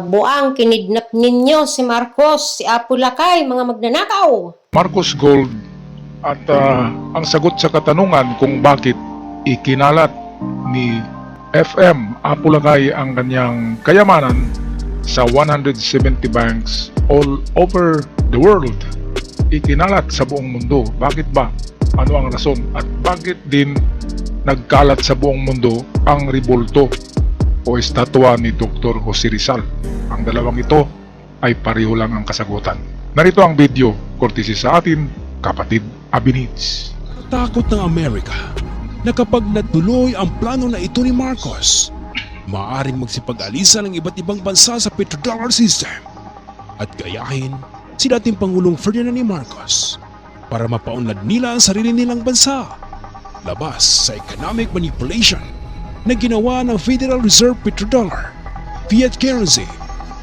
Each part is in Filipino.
Buang kinidnap ninyo si Marcos, si Apo Lakay, mga magnanakaw. Marcos Gold at ah, ang sagot sa katanungan kung bakit ikinalat ni FM Apulagay ang kanyang kayamanan sa 170 banks all over the world. Ikinalat sa buong mundo. Bakit ba? Ano ang rason? At bakit din nagkalat sa buong mundo ang ribulto o estatwa ni Dr. Jose Rizal? Ang dalawang ito ay pareho lang ang kasagutan. Narito ang video, courtesy sa atin, kapatid Abinids. Takot ng Amerika na kapag natuloy ang plano na ito ni Marcos, maaaring magsipag-alisa ng iba't ibang bansa sa petrodollar system at gayahin si dating Pangulong Ferdinand ni Marcos para mapaunlad nila ang sarili nilang bansa labas sa economic manipulation na ginawa ng Federal Reserve Petrodollar, fiat currency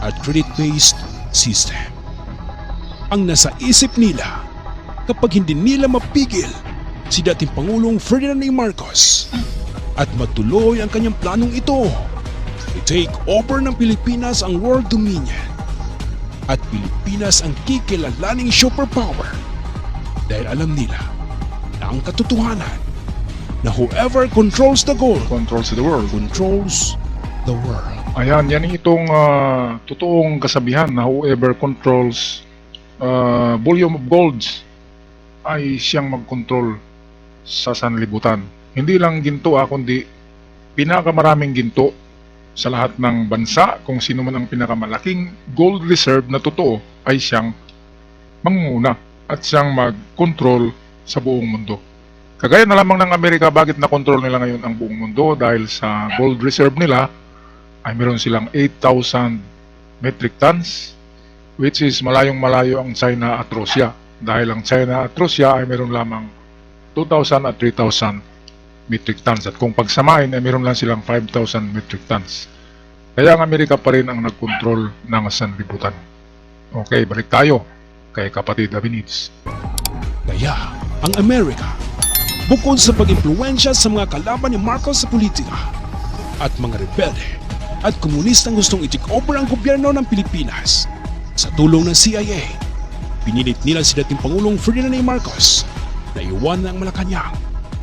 at credit-based system. Ang nasa isip nila kapag hindi nila mapigil si dating Pangulong Ferdinand A. Marcos at matuloy ang kanyang planong ito. I-take over ng Pilipinas ang world dominion at Pilipinas ang kikilalaning superpower dahil alam nila na ang katotohanan na whoever controls the gold Controls the world. controls the world. Ayan, yan itong ah, totoong kasabihan na whoever controls ah, volume of golds ay siyang mag-control sa sanlibutan. Hindi lang ginto ah, kundi pinakamaraming ginto sa lahat ng bansa kung sino man ang pinakamalaking gold reserve na totoo ay siyang mangunguna at siyang mag-control sa buong mundo. Kagaya na lamang ng Amerika, bakit na-control nila ngayon ang buong mundo? Dahil sa gold reserve nila ay meron silang 8,000 metric tons which is malayong malayo ang China at Russia. Dahil ang China at Russia ay meron lamang 2,000 at 3,000 metric tons. At kung pagsamahin ay meron lang silang 5,000 metric tons. Kaya ang Amerika pa rin ang nagkontrol ng sanlibutan. Okay, balik tayo kay kapatid Abinids. Kaya ang Amerika, bukod sa pag-impluensya sa mga kalaban ni Marcos sa politika at mga rebelde at komunistang gustong i-take over ang gobyerno ng Pilipinas, sa tulong ng CIA, pinilit nila si dating Pangulong Ferdinand A. Marcos na iwan ang Malacanang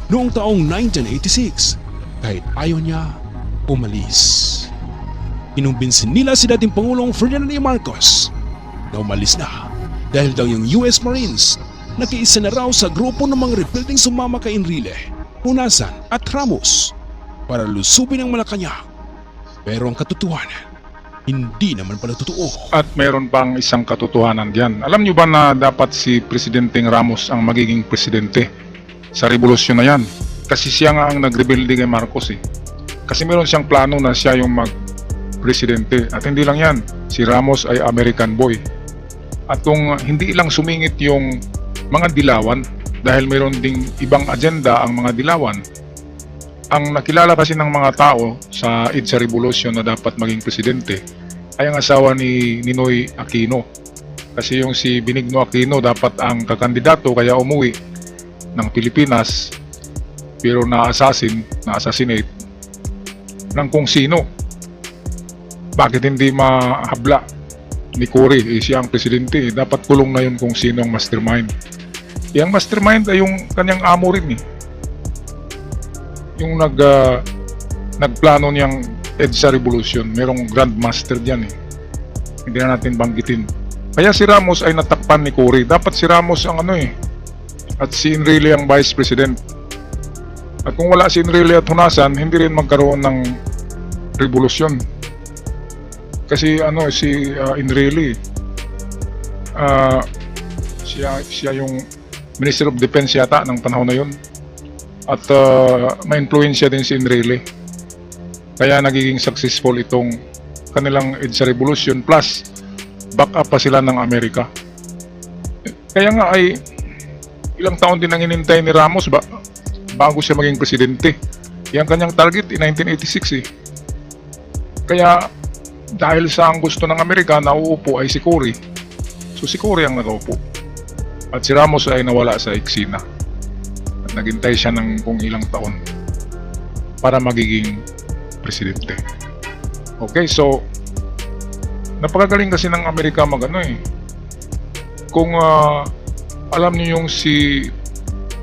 noong taong 1986 kahit ayaw niya umalis. Inumbinsin nila si dating Pangulong Ferdinand A. Marcos na umalis na dahil daw yung US Marines nakiisa na raw sa grupo ng mga rebuilding sumama kay Enrile, Punasan at Ramos para lusubin ang Malacanang. Pero ang katotohanan, hindi naman pala totoo. At meron pang isang katotohanan diyan. Alam niyo ba na dapat si Presidenteng Ramos ang magiging presidente sa revolusyon na yan? Kasi siya nga ang nagrebelde kay Marcos eh. Kasi meron siyang plano na siya yung mag-presidente. At hindi lang yan, si Ramos ay American boy. At kung hindi lang sumingit yung mga dilawan, dahil meron ding ibang agenda ang mga dilawan, ang nakilala kasi ng mga tao sa EDSA Revolution na dapat maging presidente ay ang asawa ni Ninoy Aquino. Kasi yung si Benigno Aquino dapat ang kakandidato kaya umuwi ng Pilipinas pero na-assassin, na-assassinate ng kung sino. Bakit hindi mahabla ni Cory? Eh, siya ang presidente. eh. Dapat kulong na yun kung sino ang mastermind. Yung mastermind ay yung kanyang amo rin eh. Yung nag, ah, nagplano niyang EDSA Revolution, merong grandmaster diyan eh. Hindi na natin banggitin. Kaya si Ramos ay natakpan ni Cory. Dapat si Ramos ang ano eh. At si Enrile ang vice president. At kung wala si Enrile at Hunasan, hindi rin magkaroon ng revolusyon. Kasi ano si uh, Enrile ah, siya siya yung Minister of Defense yata ng panahon na yun. At uh, ma-influensya din si Enrile. Kaya nagiging successful itong kanilang EDSA Revolution plus back up pa sila ng Amerika. Kaya nga ay ilang taon din ang inintay ni Ramos ba bago siya maging presidente. Yan kanyang target in 1986 eh. Kaya dahil sa ang gusto ng Amerika na uupo ay si Cory. So si Cory ang nakaupo. At si Ramos ay nawala sa eksena. At naghintay siya ng kung ilang taon para magiging presidente. Okay, so Napakagaling kasi ng Amerika mag ano eh. Kung ah, alam niyo yung si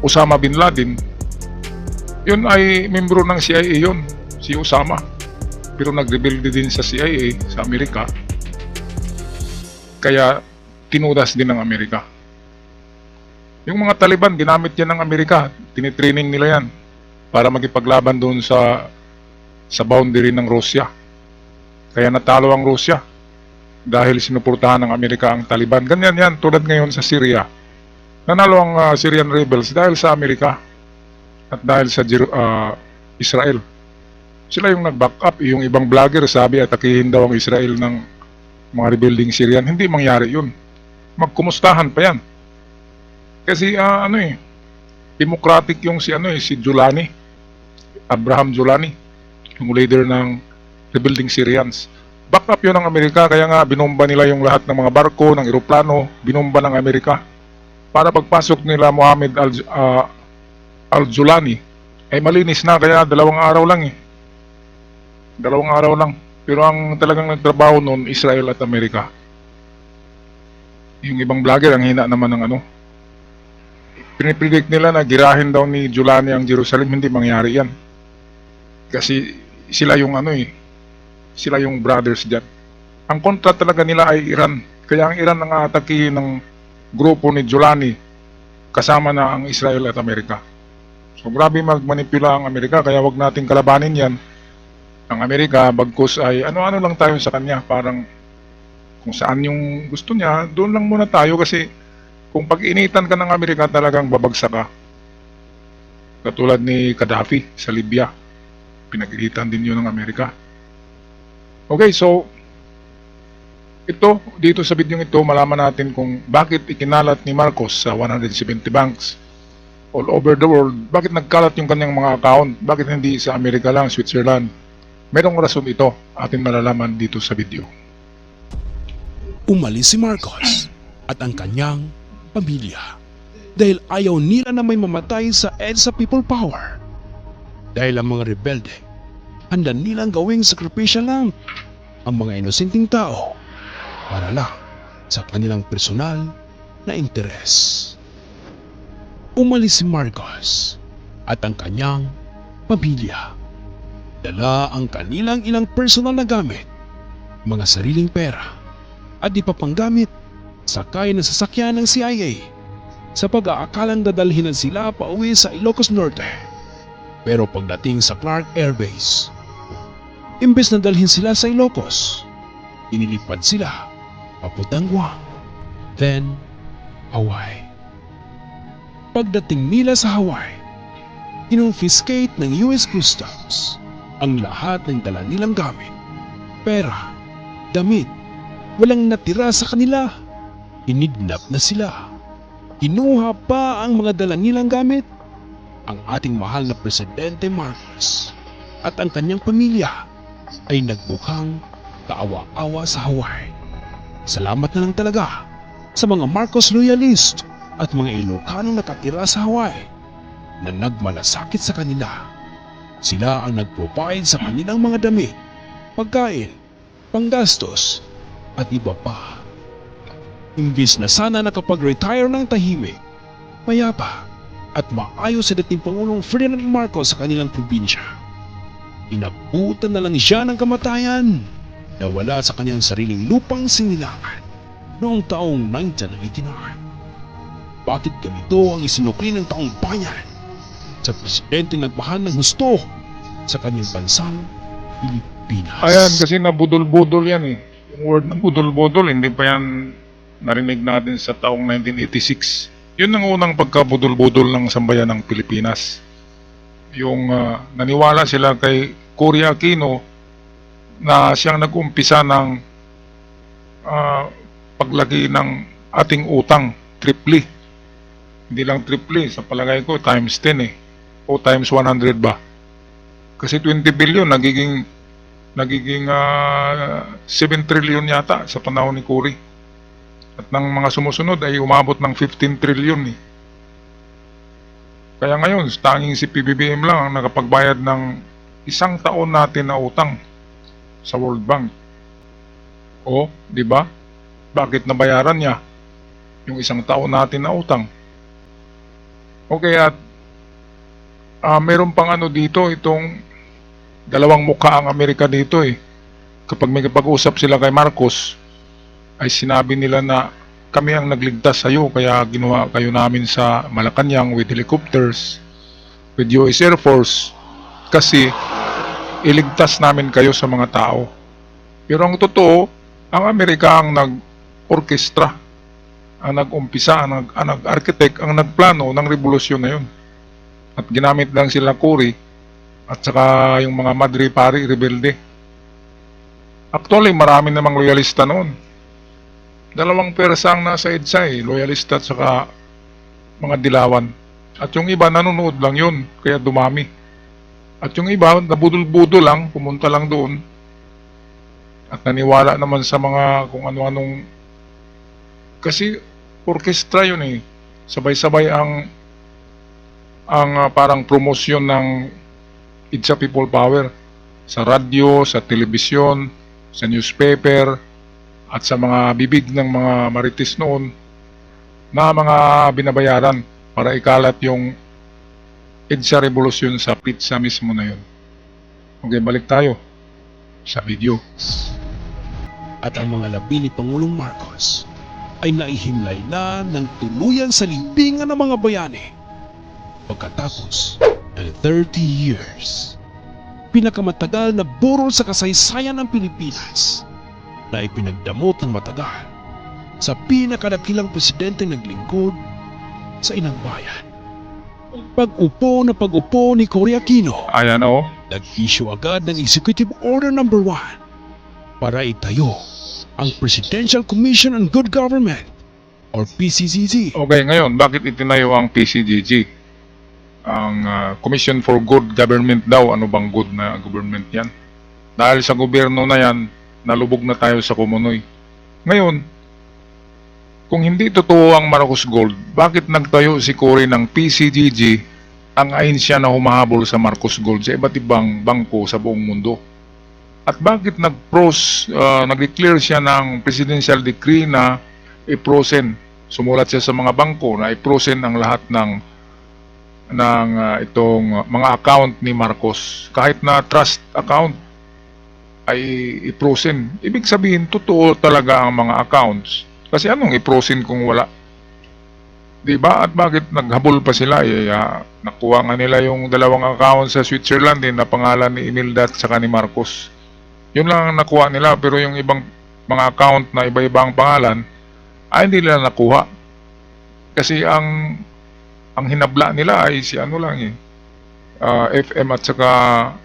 Osama Bin Laden, yun ay membro ng CIA yun, si Osama. Pero nag-rebelde din sa CIA sa Amerika. Kaya tinudas din ng Amerika. Yung mga Taliban, ginamit yan ng Amerika. Tinitraining nila yan para magipaglaban doon sa sa boundary ng Russia. Kaya natalo ang Russia dahil sinuportahan ng Amerika ang Taliban. Ganyan yan, tulad ngayon sa Syria. Nanalo ang ah, Syrian rebels dahil sa Amerika at dahil sa ah, Israel. Sila yung nag-back up. Yung ibang vlogger sabi atakihin daw ang Israel ng mga rebuilding Syrian. Hindi mangyari yun. Magkumustahan pa yan. Kasi ah, ano eh, democratic yung si ano eh, si Julani. Abraham Julani, yung leader ng rebuilding Syrians. Back up yun ng Amerika, kaya nga binomba nila yung lahat ng mga barko, ng eroplano, binomba ng Amerika. Para pagpasok nila Mohammed al, ah, al-Julani, ay malinis na, kaya dalawang araw lang eh. Dalawang araw lang. Pero ang talagang nagtrabaho noon, Israel at Amerika. Yung ibang vlogger, ang hina naman ng ano, pinipredict nila na girahin daw ni Julani ang Jerusalem, hindi mangyari yan. Kasi sila yung ano eh, sila yung brothers dyan. Ang kontra talaga nila ay Iran. Kaya ang Iran ang atake ng grupo ni Julani kasama na ang Israel at Amerika. So grabe magmanipula ang Amerika kaya wag nating kalabanin yan. Ang Amerika bagkus ay ano-ano lang tayo sa kanya parang kung saan yung gusto niya, doon lang muna tayo kasi kung pag-initan ka ng Amerika talagang babagsak ka. Katulad ni Gaddafi sa Libya. Pinag-initan din yun ng Amerika. Okay, so ito, dito sa video ito, malaman natin kung bakit ikinalat ni Marcos sa 170 banks all over the world. Bakit nagkalat yung kanyang mga account? Bakit hindi sa Amerika lang, Switzerland? Merong rason ito, atin malalaman dito sa video. Umalis si Marcos at ang kanyang pamilya dahil ayaw nila na may mamatay sa EDSA People Power. Dahil ang mga rebelde, handa nilang gawing sakripisya lang ang mga inosenteng tao para lang sa kanilang personal na interes. Umalis si Marcos at ang kanyang pamilya. Dala ang kanilang ilang personal na gamit, mga sariling pera, at di pa panggamit sakay na sasakyan ng CIA sa pag-aakalang dadalhin sila pa uwi sa Ilocos Norte. Pero pagdating sa Clark Air Base, imbes na dalhin sila sa Ilocos, inilipad sila papuntang Guam, then Hawaii. Pagdating nila sa Hawaii, kinonfiscate ng US Customs ang lahat ng dala nilang gamit, pera, damit, walang natira sa kanila. Inidnap na sila. Kinuha pa ang mga dala nilang gamit. Ang ating mahal na Presidente Marcos at ang kanyang pamilya ay nagbukhang kaawa-awa sa Hawaii. Salamat na lang talaga sa mga Marcos loyalist at mga Ilocanong nakatira sa Hawaii na nagmalasakit sa kanila. Sila ang nagprovide sa kanilang mga damit, pagkain, panggastos, at iba pa. Imbis na sana nakapag-retire ng tahimik, mayapa, at maayos sa dating Pangulong Ferdinand Marcos sa kanilang probinsya. Inabutan na lang siya ng kamatayan na wala sa kanyang sariling lupang sinilangan noong taong 1989. Bakit ganito ang isinukli ng taong bayan sa presidente nagmahal ng gusto sa kanyang bansang Pilipinas? Ayan, kasi nabudol-budol yan eh. Yung word na budol-budol, hindi pa yan narinig natin sa taong 1986. Yun ang unang pagkabudol-budol ng sambayan ng Pilipinas. Yung ah, naniwala sila kay Cory Aquino na siyang nag-umpisa ng ah, paglaki ng ating utang, triple. Hindi lang triple, sa palagay ko times 10 eh. O times 100 ba? Kasi 20 billion nagiging nagiging ah, 7 trillion yata sa panahon ni Cory. At ng mga sumusunod ay umabot ng 15 trillion eh. Kaya ngayon, tanging si PBBM lang ang nakapagbayad ng isang taon natin na utang sa World Bank. O, di ba? Bakit nabayaran niya yung isang taon natin na utang? Okay, at ah meron pang ano dito, itong dalawang mukha ang Amerika dito eh. Kapag may kapag-usap sila kay Marcos, ay sinabi nila na kami ang nagligtas sa iyo kaya ginawa kayo namin sa Malacanang with helicopters, with US Air Force kasi iligtas namin kayo sa mga tao. Pero ang totoo, ang Amerika ang nag-orkestra, ang nag-umpisa, ang nag- ang nag-architect, ang nagplano ng revolusyon na yun. At ginamit lang sila Cory at saka yung mga Madre Pari rebelde. Actually, marami namang loyalista noon. Dalawang persa ang nasa EDSA eh, loyalista at saka mga dilawan. At yung iba nanonood lang yun, kaya dumami. At yung iba, nabudol-budol lang, pumunta lang doon. At naniwala naman sa mga kung ano-anong... Kasi orkestra yun eh. Sabay-sabay ang ang ah, parang promosyon ng Itza People Power sa radyo, sa telebisyon, sa newspaper, at sa mga bibig ng mga marites noon na mga binabayaran para ikalat yung EDSA Revolution sa pizza mismo na yun. Okay, balik tayo sa video. At ang mga labi ni Pangulong Marcos ay naihimlay na ng tuluyan sa libingan ng mga bayani. Pagkatapos ng 30 years, pinakamatagal na burol sa kasaysayan ng Pilipinas na ipinagdamot ng matagal sa pinakadakilang presidente naglingkod sa inang bayan. Pag-upo na pag-upo ni Cory Aquino, Ayan o. nag-issue agad ng Executive Order No. 1 para itayo ang Presidential Commission on Good Government or PCCG. Okay, ngayon, bakit itinayo ang PCGG? Ang ah, Commission for Good Government daw, ano bang good na government yan? Dahil sa gobyerno na yan, nalubog na tayo sa kumunoy. Ngayon, kung hindi totoo ang Marcos Gold, bakit nagtayo si Cory ng PCGG, ang ahensya na humahabol sa Marcos Gold sa iba't ibang bangko sa buong mundo? At bakit nag-pros, ah, nag-declare siya ng presidential decree na i-frozen sumulat siya sa mga bangko na i-frozen ang lahat ng ng ah, itong mga account ni Marcos kahit na trust account ay i-frozen ibig sabihin totoo talaga ang mga accounts. Kasi anong i-frozen kung wala? Di ba at bakit naghabol pa sila? Eh, ah, nakuha nga nila yung dalawang account sa Switzerland eh, na pangalan ni Imelda at saka ni Marcos. Yun lang ang nakuha nila pero yung ibang mga account na iba-ibang pangalan ay hindi nila nakuha. Kasi ang ang hinabla nila ay si ano lang eh. ah, FM at saka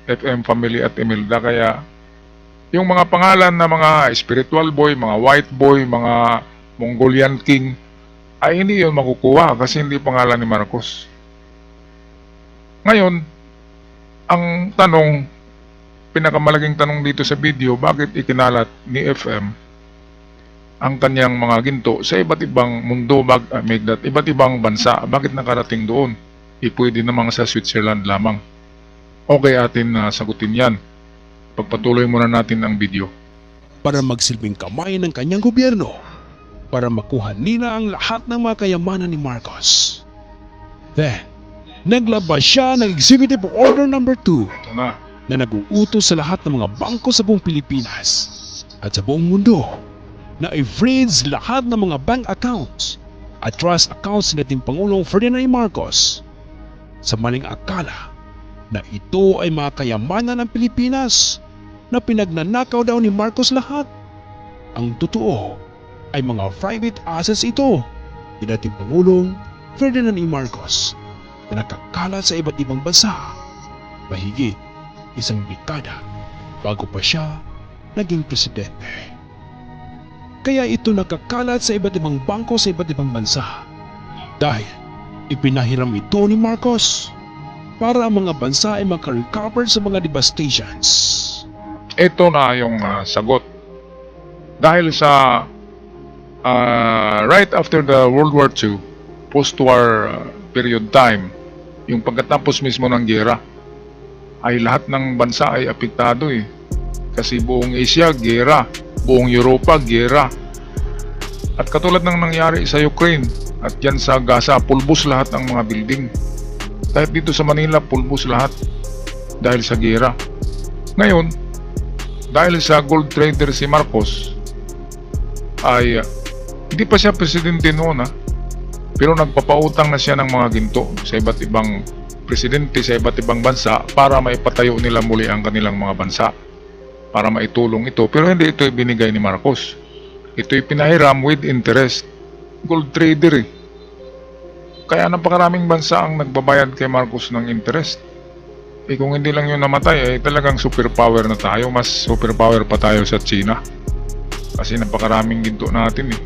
FM Family at Imelda kaya yung mga pangalan na mga spiritual boy, mga white boy, mga Mongolian king ay hindi yun makukuha kasi hindi pangalan ni Marcos. Ngayon, ang tanong, pinakamalaking tanong dito sa video, bakit ikinalat ni FM ang kanyang mga ginto sa iba't ibang mundo, bag, ah, Megdat, iba't ibang bansa. Bakit nakarating doon? E pwede namang sa Switzerland lamang. Okay atin na sagutin yan. Pagpatuloy muna natin ang video. para magsilbing kamay ng kanyang gobyerno para makuha nila ang lahat ng mga kayamanan ni Marcos. Then, naglabas siya ng Executive Order No. 2 Ito na. na nag-uutos sa lahat ng mga bangko sa buong Pilipinas at sa buong mundo na i-freeze lahat ng mga bank accounts at trust accounts ni Pangulong Ferdinand Marcos sa maling akala na ito ay mga kayamanan ng Pilipinas na pinagnanakaw daw ni Marcos lahat. Ang totoo ay mga private assets ito ni dating Pangulong Ferdinand E. Marcos na nakakalat sa iba't ibang bansa mahigit isang dekada bago pa siya naging presidente. Kaya ito nakakalat sa iba't ibang bangko sa iba't ibang bansa. Dahil ipinahiram ito ni Marcos para ang mga bansa ay makarecover sa mga devastations. Ito na yung ah, sagot. Dahil sa ah, right after the World War II, post-war ah, period time, yung pagkatapos mismo ng gera, ay lahat ng bansa ay apektado eh. Kasi buong Asia, gera. buong Europa, gera. At katulad ng nangyari sa Ukraine at yan sa Gaza, pulbos lahat ang mga building. Kahit dito sa Manila, pulbos lahat dahil sa gera. Ngayon, dahil sa gold trader si Marcos, ay uh, hindi pa siya presidente noon ha, pero nagpapautang na siya ng mga ginto sa iba't ibang presidente sa iba't ibang bansa para maipatayo nila muli ang kanilang mga bansa para maitulong ito. Pero hindi ito ibinigay ni Marcos. Ito'y pinahiram with interest. Gold trader eh kaya napakaraming bansa ang nagbabayad kay Marcos ng interest. Eh kung hindi lang yun namatay eh talagang superpower na tayo. Mas superpower pa tayo sa China. Kasi napakaraming ginto natin eh.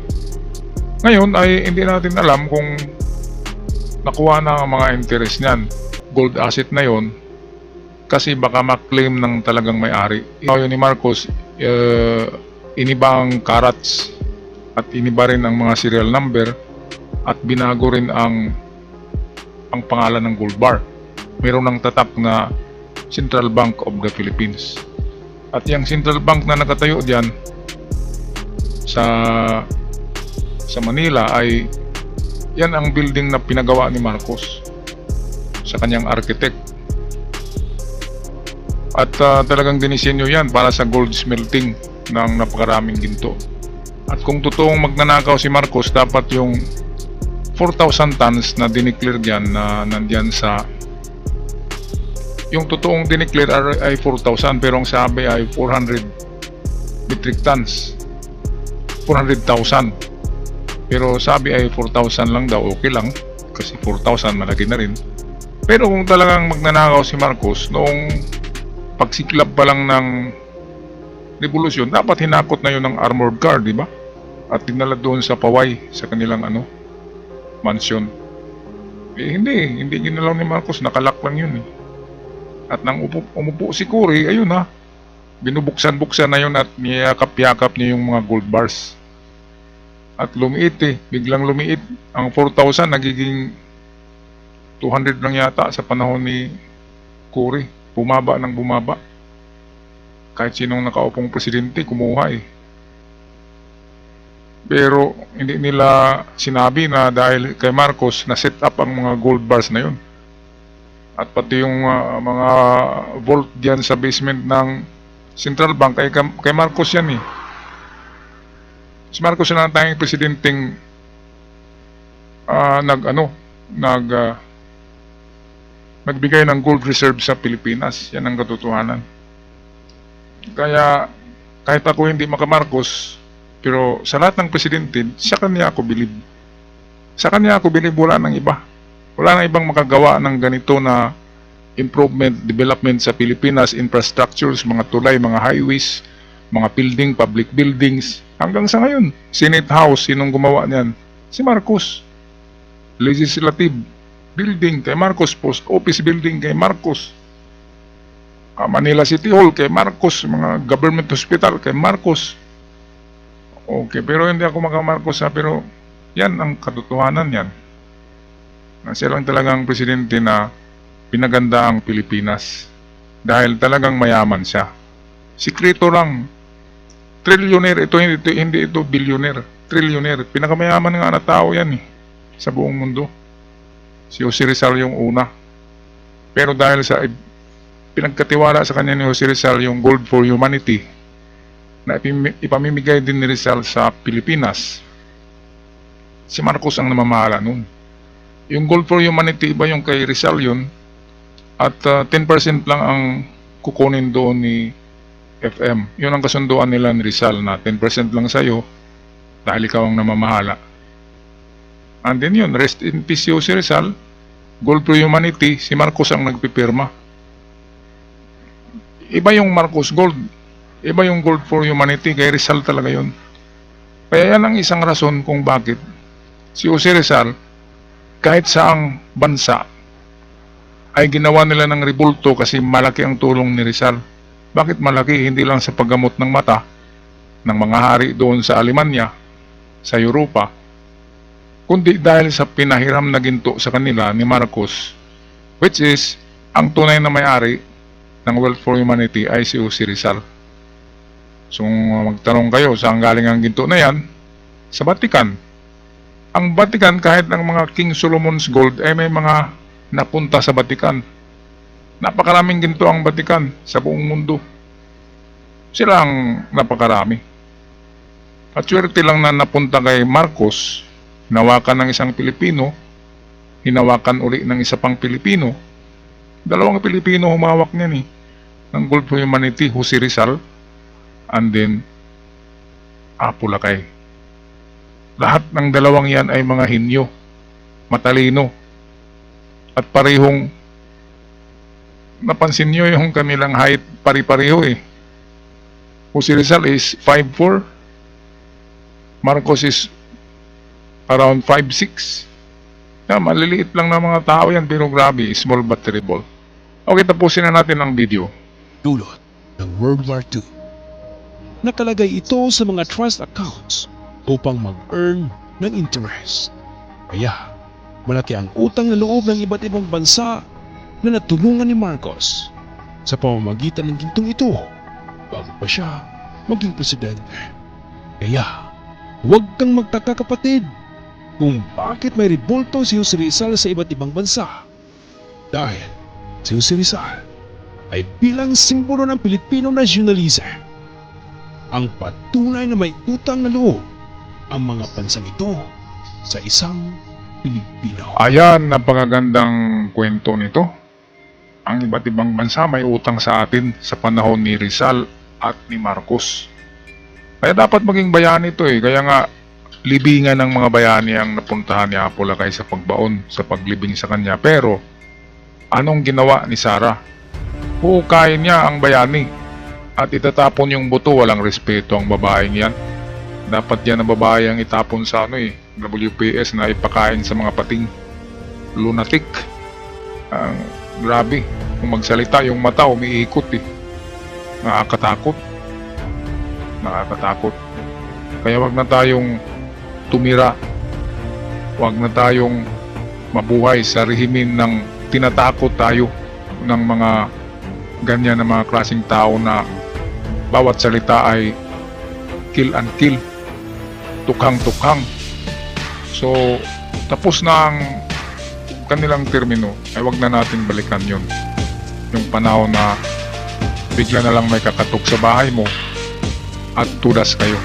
Ngayon ay hindi natin alam kung nakuha na ang mga interest niyan. Gold asset na yon kasi baka maklaim ng talagang may-ari. Ikaw yun ni Marcos, uh, iniba ang carats at iniba rin ang mga serial number at binago rin ang ang pangalan ng gold bar. Meron ng tatak na Central Bank of the Philippines. At yung Central Bank na nakatayo diyan sa sa Manila ay yan ang building na pinagawa ni Marcos sa kanyang architect. At ah, talagang dinisenyo yan para sa gold smelting ng napakaraming ginto. At kung totoong magnanakaw si Marcos, dapat yung 4,000 tons na dineclare dyan na nandyan sa yung totoong dineclare ay 4,000 pero ang sabi ay 400 metric tons 400,000 pero sabi ay 4,000 lang daw, okay lang. Kasi 4,000 malaki na rin. Pero kung talagang magnanakaw si Marcos, noong pagsiklab pa lang ng revolusyon, dapat hinakot na yun ng armored car, di ba? At dinala doon sa Paway, sa kanilang ano, mansion. Eh hindi, hindi ginalaw ni Marcos, nakalak lang yun eh. At nang upo, umupo si Cory, ayun ha, binubuksan-buksan na yun at niyakap-yakap niya yung mga gold bars. At lumiit eh, biglang lumiit. Ang 4,000 nagiging 200 lang yata sa panahon ni Cory. Bumaba ng bumaba. Kahit sinong nakaupong presidente, kumuha eh. Pero hindi nila sinabi na dahil kay Marcos na set up ang mga gold bars na yun. At pati yung ah, mga vault diyan sa basement ng Central Bank kay, kay Marcos yan eh. Si Marcos na tanging presidenteng ah, nag ano, nag ah, nagbigay ng gold reserve sa Pilipinas. Yan ang katotohanan. Kaya kahit ako hindi maka-Marcos, pero sa lahat ng presidente, sa kanya ako bilib. Sa kanya ako bilib, wala nang iba. Wala nang ibang makagawa ng ganito na improvement, development sa Pilipinas, infrastructures, mga tulay, mga highways, mga building, public buildings. Hanggang sa ngayon, Senate House, sinong gumawa niyan? Si Marcos. Legislative building kay Marcos, Post Office building kay Marcos. Ah, Manila City Hall kay Marcos, mga government hospital kay Marcos. Okay, pero hindi ako maka-Marcos ha, pero yan ang katotohanan yan. Na siya lang talagang presidente na pinaganda ang Pilipinas dahil talagang mayaman siya. Sikreto lang, Trillionaire, ito hindi ito, hindi ito billionaire, trillionaire. Pinakamayaman nga na tao yan eh, sa buong mundo. Si Jose Rizal yung una. Pero dahil sa pinagkatiwala sa kanya ni Jose Rizal yung Gold for Humanity na ipamimigay din ni Rizal sa Pilipinas, si Marcos ang namamahala nun. Yung Gold for Humanity, iba yung kay Rizal yun, at ah, 10% lang ang kukunin doon ni FM. Yun ang kasunduan nila ni Rizal na 10% lang sa'yo dahil ikaw ang namamahala. And then yun, rest in peace si Rizal, Gold for Humanity, si Marcos ang nagpipirma. Iba yung Marcos Gold, iba yung Gold for Humanity, kay Rizal talaga yun. Kaya yan ang isang rason kung bakit si Jose Rizal, kahit saang bansa, ay ginawa nila ng rebulto kasi malaki ang tulong ni Rizal. Bakit malaki? Hindi lang sa paggamot ng mata ng mga hari doon sa Alemanya, sa Europa, kundi dahil sa pinahiram na ginto sa kanila ni Marcos, which is, ang tunay na may-ari ng Wealth for Humanity ay si Jose Rizal. So magtanong kayo saan galing ang ginto na yan? Sa Vatican. Ang Vatican kahit ang mga King Solomon's Gold ay may mga napunta sa Vatican. Napakaraming ginto ang Vatican sa buong mundo. Sila ang napakarami. At swerte lang na napunta kay Marcos, hinawakan ng isang Pilipino, hinawakan uli ng isa pang Pilipino. Dalawang Pilipino humawak niyan eh. Ng Gold Humanity, Jose Rizal, and then Apo Lakay. Lahat ng dalawang yan ay mga hinyo, matalino, at parehong napansin nyo yung kanilang height pari-pareho eh. Jose Rizal is 5'4", Marcos is around 5'6". Yeah, maliliit lang na mga tao yan pero grabe, small but terrible. Okay, tapusin na natin ang video. dulot ng World War II. Nakalagay ito sa mga trust accounts upang mag-earn ng interest. Kaya, malaki ang utang na loob ng iba't ibang bansa na natulungan ni Marcos sa pamamagitan ng gintong ito bago pa siya maging presidente. Kaya, huwag kang magtaka kapatid kung bakit may revolto si Jose Rizal sa iba't ibang bansa. Dahil si Jose Rizal ay bilang simbolo ng Pilipino nationalism. Ang patunay na may utang na loob ang mga bansang ito sa isang Pilipino. Ayan, napakagandang kwento nito. Ang iba't ibang bansa may utang sa atin sa panahon ni Rizal at ni Marcos. Kaya dapat maging bayani ito eh. Kaya nga, libingan ng mga bayani ang napuntahan ni Apo Lakay sa pagbaon, sa paglibing sa kanya. Pero, anong ginawa ni Sarah? Hukayin niya ang bayani at itatapon yung buto, walang respeto ang babaeng yan. Dapat yan ang babae ang itapon sa ano eh, WPS na ipakain sa mga pating lunatic. Ang grabe, kung magsalita yung mata umiikot eh. Nakakatakot. Nakakatakot. Kaya wag na tayong tumira. Wag na tayong mabuhay sa rehimen ng tinatakot tayo ng mga ganyan na mga klaseng tao na bawat salita ay kill and kill tukhang-tukhang. So tapos na ang kanilang termino ay wag na natin balikan yon yung panahon na bigla na lang may kakatok sa bahay mo at tudas kayo